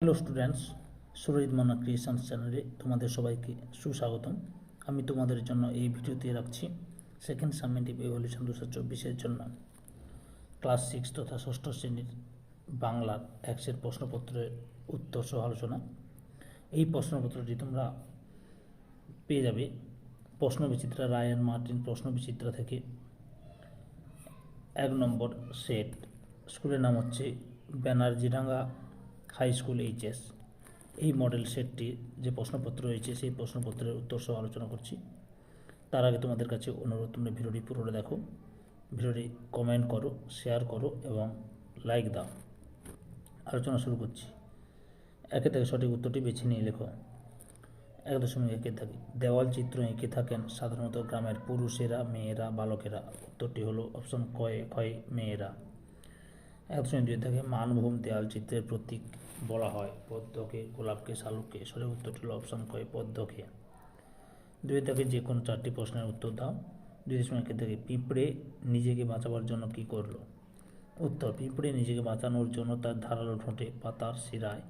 Hello students Surajit Manna creations চ্যানেলে তোমাদের সবাইকে সুস্বাগতম। আমি তোমাদের জন্য এই ভিডিওতে রাখছি সেকেন্ড সামেন্টিভ এভলিউশন দু হাজার চব্বিশের জন্য। ক্লাস সিক্স তথা ষষ্ঠ শ্রেণির বাংলার এক্সের প্রশ্নপত্রের উত্তর সহ আলোচনা। এই প্রশ্নপত্রটি তোমরা পেয়ে যাবে প্রশ্ন বিচিত্রা, রায়ান মার্টিন প্রশ্ন বিচিত্রা থেকে। এক নম্বর সেট স্কুলের নাম হচ্ছে ব্যানার্জিডাঙ্গা হাই স্কুল এইচএস এই মডেল সেটটি যে প্রশ্নপত্র রয়েছে, সেই প্রশ্নপত্রের উত্তর সহ আলোচনা করছি। তার আগে তোমাদের কাছে অনুরোধ, তোমরা ভিডিওটি পুরোটা দেখো, ভিডিওটি কমেন্ট করো শেয়ার করো এবং লাইক দাও। আলোচনা শুরু করছি। একে থেকে সঠিক উত্তরটি বেছে নিয়ে লেখো। এক দশমিক একে থাকে, দেওয়াল চিত্র এঁকে থাকেন সাধারণত গ্রামের পুরুষেরা, মেয়েরা, বালকেরা। উত্তরটি হলো অপশন কয়ে, ক্ষয় মেয়েরা। এক দশমিক দুই থাকে, মানভূম দেওয়াল চিত্রের প্রতীক। বলা হয়, পদ্মকে, গোলাপকে, শালুককে। সঠিক উত্তরটি হলো অপশন কয় পদ্মকে। দুই থেকে যে কোনো চারটি প্রশ্নের উত্তর দাও। দুই একে থেকে পিঁপড়ে নিজেকে বাঁচাবার জন্য কি করল? উত্তর, পিঁপড়ে নিজেকে বাঁচানোর জন্য তার ধারালো ঠোঁটে পাতার শিরায়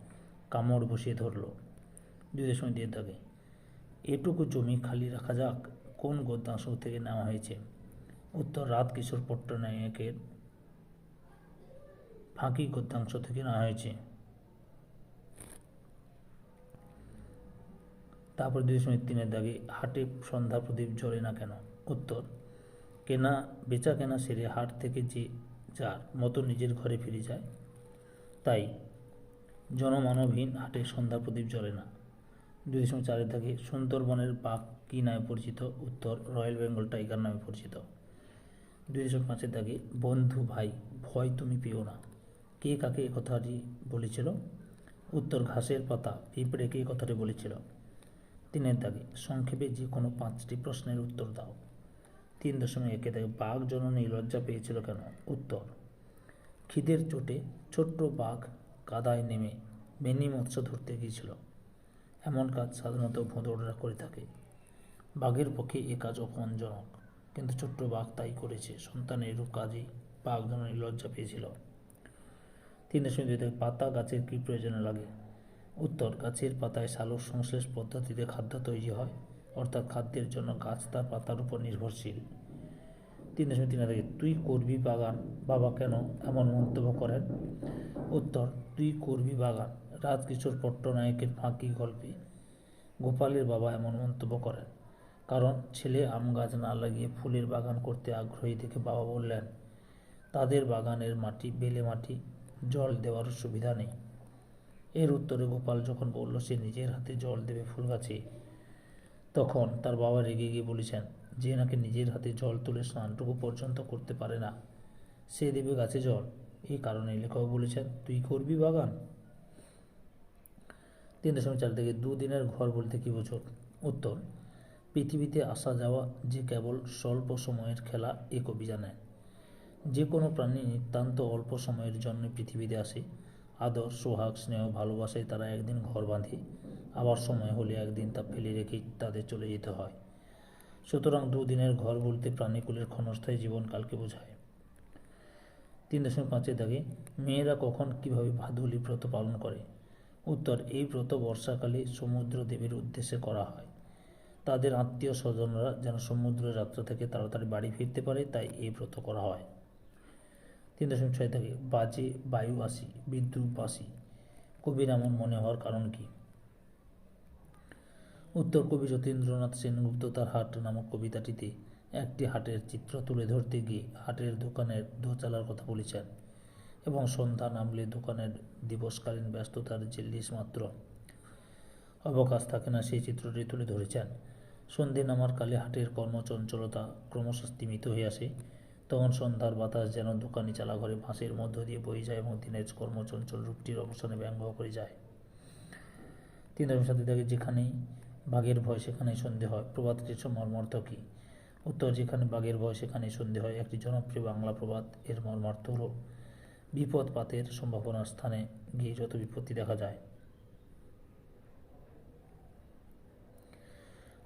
কামড় বসিয়ে ধরলো। দুই দশমিক দিয়ে থাকে এটুকু জমি খালি রাখা যাক, কোন গদ্যাংশ থেকে নেওয়া হয়েছে? উত্তর, রাত কিশোর পট্টনায়কের ফাঁকি গদ্যাংশ থেকে নেওয়া হয়েছে। তারপর দুই দশমিক তিনের দাগে, হাটে সন্ধ্যা প্রদীপ জ্বলে না কেন? উত্তর, কেনা বেচা কেনা সেরে হাট থেকে যে যার মতো নিজের ঘরে ফিরে যায়, তাই জনমানবহীন হাটে সন্ধ্যা প্রদীপ জ্বলে না। দুই দশমিক চারের দাগে সুন্দরবনের বাঘ কী নামে পরিচিত? উত্তর, রয়্যাল বেঙ্গল টাইগার নামে পরিচিত। দুই দশমিক পাঁচের দাগে, বন্ধু ভাই, ভয় তুমি পেও না। কে কাকে কথাটি বলেছিল? উত্তর, ঘাসের পাতা। পিঁপড়ে কে কথাটি বলেছিল? তিনের দাগে সংক্ষেপে যে কোনো পাঁচটি প্রশ্নের উত্তর দাও। তিন দশমিক একে দাগে বাঘ জননী লজ্জা পেয়েছিল কেন? উত্তর, খিদের চোটে ছোট্ট বাঘ কাদায় নেমে বেনি মৎস্য ধরতে গিয়েছিল। এমন কাজ সাধারণত ভোঁদড়রা করে থাকে। বাঘের পক্ষে এ কাজ অপমানজনক, কিন্তু ছোট্ট বাঘ তাই করেছে। সন্তানের এরূপ কাজেই বাঘ জননী লজ্জা পেয়েছিল। তিন দশমিক দুই থেকে পাতা গাছের কী প্রয়োজনে লাগে? উত্তর, গাছের পাতায় সালোক সংশ্লেষ পদ্ধতিতে খাদ্য তৈরি হয়, অর্থাৎ খাদ্যের জন্য গাছ তার পাতার উপর নির্ভরশীল। তিন দশমিক তিন থেকে তুই করবি বাগান? বাবা কেন এমন মন্তব্য করেন? উত্তর, তুই করবি বাগান। রাজকিশোর পট্টনায়কের ফাঁকি গল্পে গোপালের বাবা এমন মন্তব্য করেন, কারণ ছেলে আম গাছ না লাগিয়ে ফুলের বাগান করতে আগ্রহী দেখে বাবা বললেন, তাদের বাগানের মাটি, বেলে মাটি, জল দেওয়ার সুবিধা নেই। এর উত্তরে গোপাল যখন বলল, সে নিজের হাতে জল দেবে ফুল গাছে? তখন তার বাবা রেগে গিয়ে বলেছেন, যে নাকি নিজের হাতে জল তুলে স্নানটুকু পর্যন্ত করতে পারে না, সে দেবে গাছে জল। এই কারণে লেখক বলেছেন, তুই করবি বাগান? তিন দশমিক চার থেকে দুদিনের ঘর বলতে কী বোঝো? উত্তর, পৃথিবীতে আসা যাওয়া যে কেবল স্বল্প সময়ের খেলা এ কবি জানেন। যে কোনো প্রাণী নিতান্ত অল্প সময়ের জন্য পৃথিবীতে আসে। আদর, সোহাগ, স্নেহ, ভালোবাসায় তারা একদিন ঘর বাঁধে। আবার সময় হলে একদিন তা ফেলে রেখেই তাদের চলে যেতে হয়। সুতরাং দুদিনের ঘর বলতে প্রাণীকুলের ক্ষণস্থায়ী জীবনকালকে বোঝায়। তিন দশমিক পাঁচের দাগে, মেয়েরা কখন কীভাবে ভাদুলি ব্রত পালন করে? উত্তর, এই ব্রত বর্ষাকালে সমুদ্র দেবীর উদ্দেশ্যে করা হয়। তাদের আত্মীয় স্বজনরা যেন সমুদ্র যাত্রা থেকে তাড়াতাড়ি বাড়ি ফিরতে পারে, তাই এই ব্রত করা হয়। তিন দশমিক ছয় থেকে বাজে বায়ু আসি, বিদ্যুৎ কবির এমন মনে হওয়ার কারণ কি? উত্তর কবি যতীন্দ্রনাথ সেনগুপ্ত তার হাট নামক কবিতাটিতে একটি হাটের চিত্র তুলে ধরতে গিয়ে হাটের দোকানের দোচালার কথা বলেছেন এবং সন্ধ্যা নামলে দোকানের দিবসকালীন ব্যস্ততার যে মাত্র। অবকাশ থাকে না সেই চিত্রটি তুলে ধরেছেন। সন্ধে নামার কালে হাটের কর্মচঞ্চলতা ক্রমশ স্তীমিত হয়ে আসে। তখন সন্ধ্যার বাতাস যেন দোকানি চালাঘরে বাঁশের মধ্য দিয়ে বয়ে যায় এবং দিনের কর্মচঞ্চল রূপটির অবসানে ব্যঙ্গ করে যায়। তিন দশমিক সাথে যেখানেই বাঘের ভয়, সেখানেই সন্ধে হয়। প্রবাদ কিছু মর্মার্থ কী? উত্তর, যেখানে বাঘের ভয়, সেখানেই সন্ধে হয়। একটি জনপ্রিয় বাংলা প্রবাদ, এর মর্মার্থ হল বিপদ পাতের সম্ভাবনার স্থানে গিয়ে যত বিপত্তি দেখা যায়।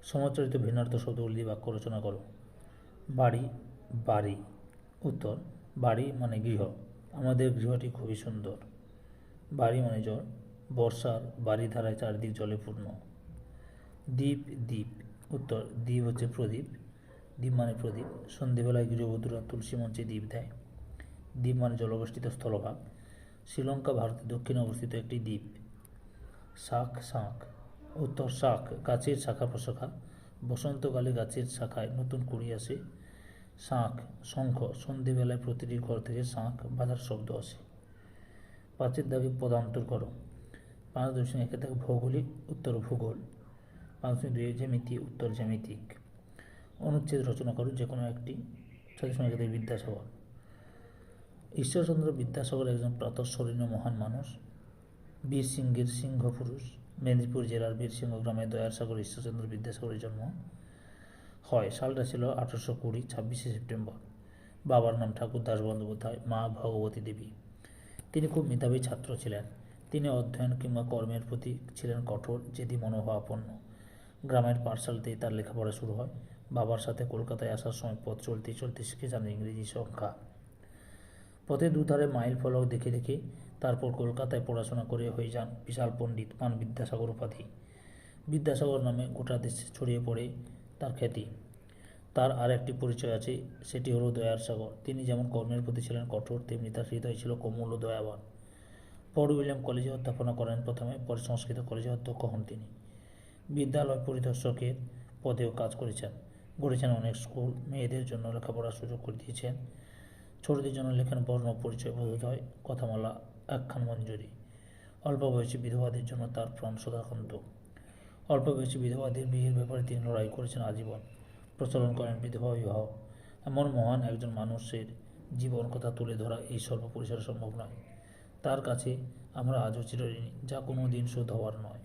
সমাচরিত ভিন্নার্থ শব্দগুলি বাক্য রচনা করো। বাড়ি বাড়ি, উত্তর, বাড়ি মানে গৃহ। আমাদের গৃহটি খুবই সুন্দর। বাড়ি মানে জল। বর্ষার বাড়িধারায় চারিদিক জলে পূর্ণ। দ্বীপ দ্বীপ। উত্তর, দ্বীপ হচ্ছে প্রদীপ। দ্বীপ মানে প্রদীপ। সন্ধেবেলায় গৃহবধূরা তুলসী মঞ্চে দ্বীপ দেয়। দ্বীপ মানে জলবেষ্টিত স্থলভাগ। শ্রীলঙ্কা, ভারতের দক্ষিণে অবস্থিত একটি দ্বীপ। শাক, শাঁখ। উত্তর শাক গাছের শাখা প্রশাখা। বসন্তকালে গাছের শাখায় নতুন কুড়ি আসে। শাঁখ, শঙ্খ, সন্ধেবেলায় প্রতিটি ঘর থেকে শাঁখ বাজার শব্দ আসে। পাঁচের দাগে পদান্তর করো পাঁচ দশমিক একে থাকে ভৌগোলিক, উত্তর ভূগোল। পাঁচ দশমিক দুই জ্যামিতি, উত্তর জ্যামিতিক। অনুচ্ছেদ রচনা করো যে কোনো একটি ছয় দশমিক বিদ্যাসাগর। ঈশ্বরচন্দ্র বিদ্যাসাগর একজন প্রাতঃস্মরণীয় মহান মানুষ। বীর সিংহের সিংহ পুরুষ। মেদিনীপুর জেলার বীরসিংহ গ্রামে দয়ারসাগর ঈশ্বরচন্দ্র বিদ্যাসাগরের জন্ম। হয়। সালটা ছিল আঠারোশো কুড়ি, ছাব্বিশে সেপ্টেম্বর। বাবার নাম ঠাকুর দাস বন্দ্যোপাধ্যায়, মা ভগবতী দেবী। তিনি খুব মেধাবী ছাত্র ছিলেন। তিনি অধ্যয়ন কিংবা কর্মের প্রতি ছিলেন কঠোর জেদি মনোভাবাপন্ন। গ্রামের পাঠশালাতেই তার লেখাপড়া শুরু হয়। বাবার সাথে কলকাতায় আসার সময় পথ চলতে চলতে শিখে যান ইংরেজি সংখ্যা। পথে দুধারে মাইল ফলক দেখে দেখে তারপর কলকাতায় পড়াশোনা করে হয়ে যান বিশাল পণ্ডিত পান বিদ্যাসাগর উপাধি। বিদ্যাসাগর নামে গোটা দেশে ছড়িয়ে পড়ে। তার খ্যাতি। তার আর একটি পরিচয় আছে, সেটি হলো দয়ার সাগর। তিনি যেমন কর্মের প্রতি ছিলেন কঠোর, তেমনি তার হৃদয় ছিল কোমল ও দয়াবান। পর উইলিয়াম কলেজে অধ্যাপনা করেন প্রথমে, পরে সংস্কৃত কলেজে অধ্যক্ষ হন তিনি। বিদ্যালয় পরিদর্শকের পদেও কাজ করেছেন। গড়েছেন অনেক স্কুল, মেয়েদের জন্য লেখাপড়ার সুযোগ করে দিয়েছেন। ছোটদের জন্য লেখেন বর্ণ পরিচয় বোধোদয় কথামালা, একখান মঞ্জুরি। অল্প বয়সী বিধবাদের জন্য তার প্রাণ সদাকান্ত অল্প বয়সী বিধবাদের বিয়ের ব্যাপারে তিনি লড়াই করেছেন আজীবন। প্রচলন করেন বিধবা বিবাহ। এমন মহান একজন মানুষের জীবন কথা তুলে ধরা এই স্বল্প পরিসরে সম্ভব নয়। তার কাছে আমরা আজও চিরঋণী, যা কোনো দিন শোধ হওয়ার নয়।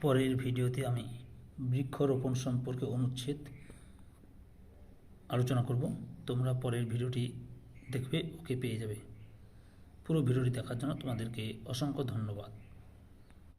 পরের ভিডিওতে আমি বৃক্ষরোপণ সম্পর্কে অনুচ্ছেদ আলোচনা করব। তোমরা পরের ভিডিওটি দেখবে, ওকে পেয়ে যাবে। পুরো ভিডিওটি দেখার জন্য তোমাদেরকে অসংখ্য ধন্যবাদ।